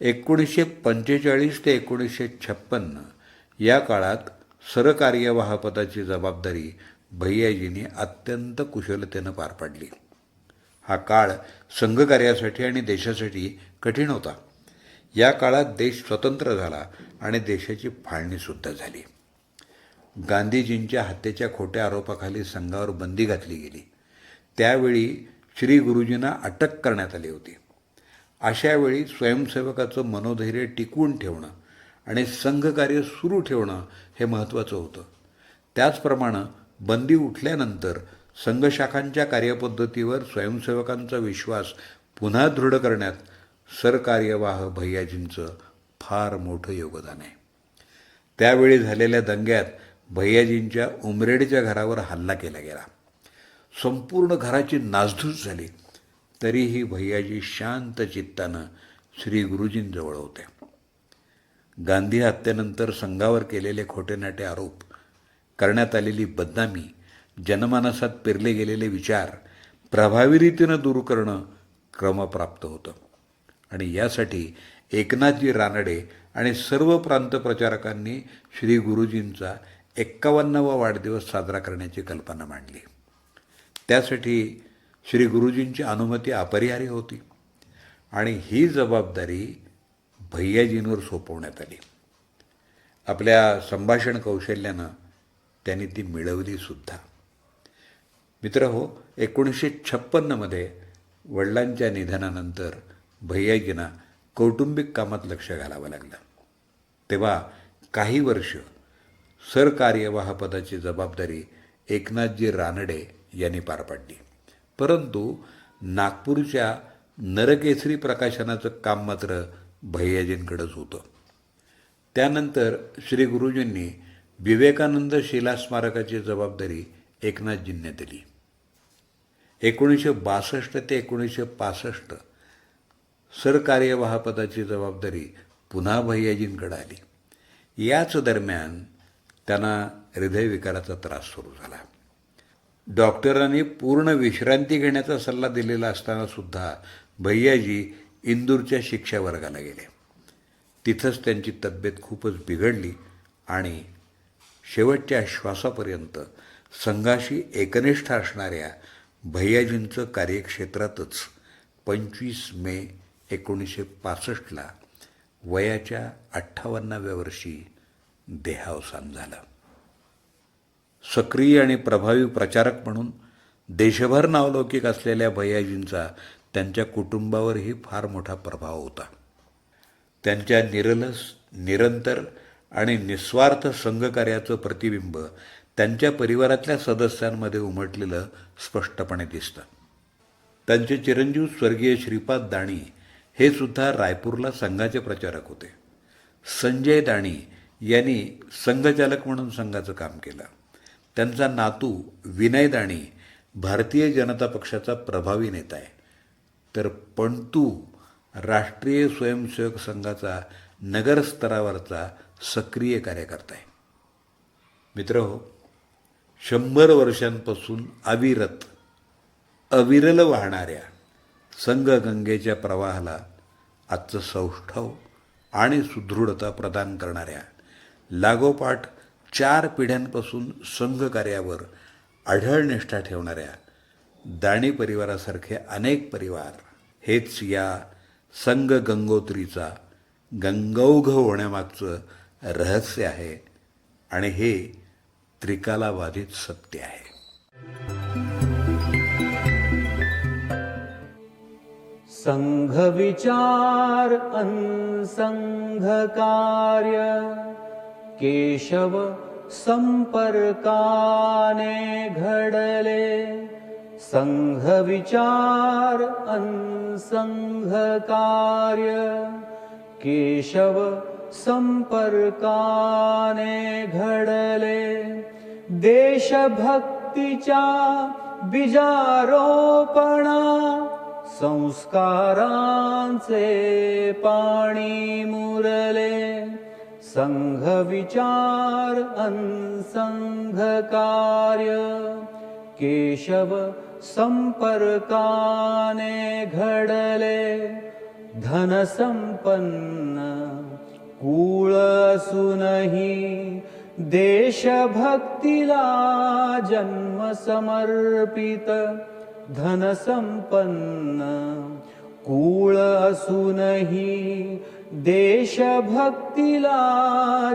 एकोणीसशे पंचेचाळीस ते एकोणीसशे छप्पन्न या काळात सरकार्यवाहपदाची जबाबदारी भैयाजींनी अत्यंत कुशलतेनं पार पाडली. हा काळ संघकार्यासाठी आणि देशासाठी कठीण होता. या काळात देश स्वतंत्र झाला आणि देशाची फाळणीसुद्धा झाली. गांधीजींच्या हत्येच्या खोट्या आरोपाखाली संघावर बंदी घातली गेली. त्यावेळी श्री गुरुजींना अटक करण्यात आली होती. अशा वेळी स्वयंसेवकाचं मनोधैर्य टिकवून ठेवणं आणि संघकार्य सुरू ठेवणं हे महत्त्वाचं होतं. त्याचप्रमाणे बंदी उठल्यानंतर संघशाखांच्या कार्यपद्धतीवर स्वयंसेवकांचा विश्वास पुन्हा दृढ करण्यात सरकार्यवाह भैयाजींचं फार मोठं योगदान आहे. त्यावेळी झालेल्या दंग्यात भैयाजींच्या उमरेडच्या घरावर हल्ला केला गेला. संपूर्ण घराची नासधूस झाली. तरीही भैयाजी शांत चित्तानं श्री गुरुजींजवळ होते. गांधी हत्येनंतर संघावर केलेले खोटेनाटे आरोप करण्यात आलेली बदनामी जनमानसात पेरले गेलेले विचार प्रभावी रीतीनं दूर करणं क्रमप्राप्त होतं. आणि यासाठी एकनाथजी रानडे आणि सर्व प्रांत प्रचारकांनी श्री गुरुजींचा एक्कावन्नावा वाढदिवस साजरा करण्याची कल्पना मांडली. त्यासाठी श्री गुरुजींची अनुमती अपरिहार्य होती. आणि ही जबाबदारी भैयाजींवर सोपवण्यात आली. आपल्या संभाषण कौशल्यानं त्यांनी ती मिळवलीसुद्धा मित्र हो एकोणीसशे छप्पन्नमध्ये वडिलांच्या निधनानंतर भैयाजींना कौटुंबिक कामात लक्ष घालावं लागलं. तेव्हा काही वर्ष सरकार्यवाहपदाची जबाबदारी एकनाथजी रानडे यांनी पार पाडली. परंतु नागपूरच्या नरकेसरी प्रकाशनाचं काम मात्र भैयाजींकडंच होतं. त्यानंतर श्री गुरुजींनी विवेकानंद शिला स्मारकाची जबाबदारी एकनाथजींनी दिली. एकोणीसशे बासष्ट ते एकोणीसशे पासष्ट सरकार्यवाहपदाची जबाबदारी पुन्हा भैयाजींकडे आली. याच दरम्यान त्यांना हृदयविकाराचा त्रास सुरू झाला. डॉक्टरांनी पूर्ण विश्रांती घेण्याचा सल्ला दिलेला असताना सुद्धा भैयाजी इंदूरच्या शिक्षा वर्गाला गेले. तिथंच त्यांची तब्येत खूपच बिघडली आणि शेवटच्या श्वासापर्यंत संघाशी एकनिष्ठ असणाऱ्या भैयाजींचं कार्यक्षेत्रातच पंचवीस मे एकोणीसशे पासष्टला वयाच्या अठ्ठावन्नाव्या वर्षी देहावसान झालं. सक्रिय आणि प्रभावी प्रचारक म्हणून देशभर नावलौकिक असलेल्या भैयाजींचा त्यांच्या कुटुंबावरही फार मोठा प्रभाव होता. त्यांच्या निरलस निरंतर आणि निस्वार्थ संघकार्याचं प्रतिबिंब त्यांच्या परिवारातल्या सदस्यांमध्ये उमटलेलं स्पष्टपणे दिसतं. त्यांचे चिरंजीव स्वर्गीय श्रीपाद दाणी हे सुद्धा रायपूरला संघाचे प्रचारक होते. संजय दाणी यांनी संघचालक म्हणून संघाचं काम केलं. त्यांचा नातू विनय दाणी भारतीय जनता पक्षाचा प्रभावी नेता आहे. तर पंतू राष्ट्रीय स्वयंसेवक संघाचा नगरस्तरावरचा सक्रिय कार्यकर्ता आहे. मित्र हो शंभर वर्षांपासून अविरत अविरल वाहणाऱ्या संघगंगेच्या प्रवाहाला आजचं सौष्ठव आणि सुदृढता प्रदान करणाऱ्या लागोपाठ चार पिढ्यांपासून संघकार्यावर आढळ निष्ठा ठेवणाऱ्या दाणी परिवारासारखे अनेक परिवार हेच या संघ गंगोत्रीचा गंगौघ होण्यामागचं रहस्य आहे आणि हे त्रिकालाबाधित सत्य आहे. संघविचार अनसंघ कार्य. केशव संपर्काने घडले सङ्घविचार अन्सङ्घकार्य केशव संपर्काने घडले देशभक्तीच्या बीजारोपणा संस्कारांचे पाणी मुरले संघविचार अन्संघकार्य। केशव संपर्काने घडले। धनसंपन्न कुळ असूनही देशभक्तीला जन्म समर्पित। धनसंपन्न कुळ असूनही देशभक्तीला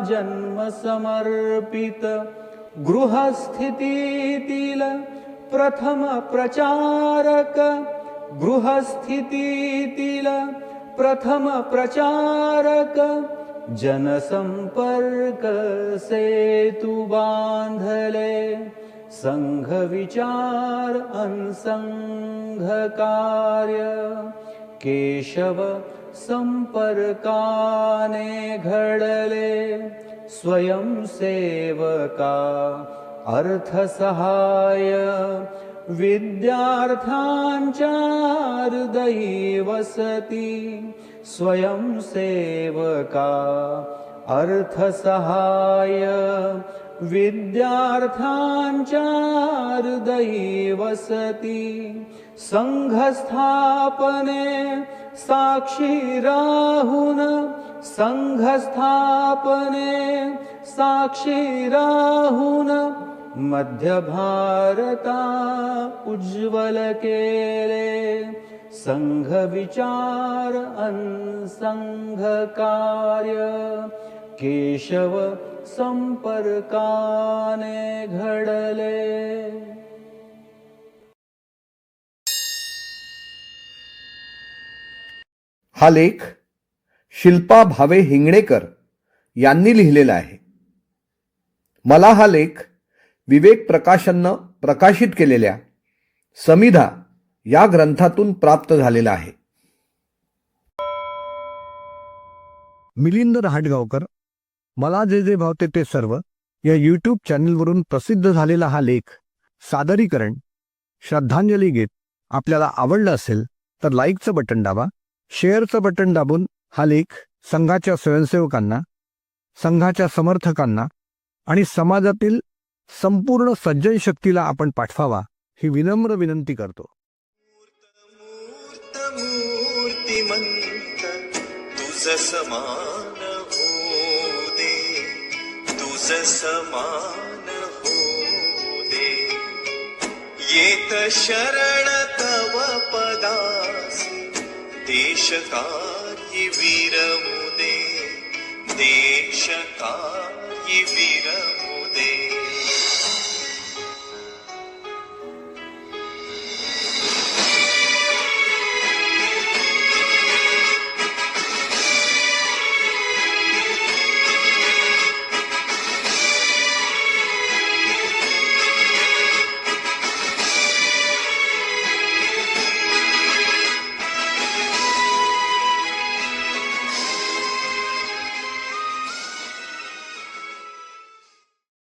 जन्म समर्पित गृहस्थितीतील प्रथम प्रचारक गृहस्थितीतील प्रथम प्रचारक जनसंपर्क सेतु बांधले संघ विचार अनसंघ कार्य केशव संपर्काने घडले स्वयंसेवका अर्थसहाय विद्यार्थ्यांच्या हृदयी वसती स्वयंसेवका अर्थसहाय विद्यार्थ्यांच्या हृदयी वसती सङ्घस्थापने साक्षी राहुन संघस्थापने साक्षी राहुन मध्य भारता उज्वल के केशव सम्पर्काने घडले। हा लेख शिल्पा भावे हिंगणेकर यांनी लिहिलेला आहे. मला हा लेख विवेक प्रकाशननं प्रकाशित केलेल्या समिधा या ग्रंथातून प्राप्त झालेला आहे. मिलिंद रहाटगावकर मला जे जे भावते ते सर्व या यूट्यूब चॅनलवरून प्रसिद्ध झालेला हा लेख सादरीकरण श्रद्धांजली गीत आपल्याला आवडलं असेल तर लाईकचं बटन दाबा शेअरचं बटन दाबून हा लेख संघाच्या स्वयंसेवकांना संघाच्या समर्थकांना आणि समाजातील संपूर्ण सज्जन शक्तीला आपण पाठवावा ही विनम्र विनंती करतो. येत शरण तव पदा देशकार्य वीरमुदे देशकार्यवीर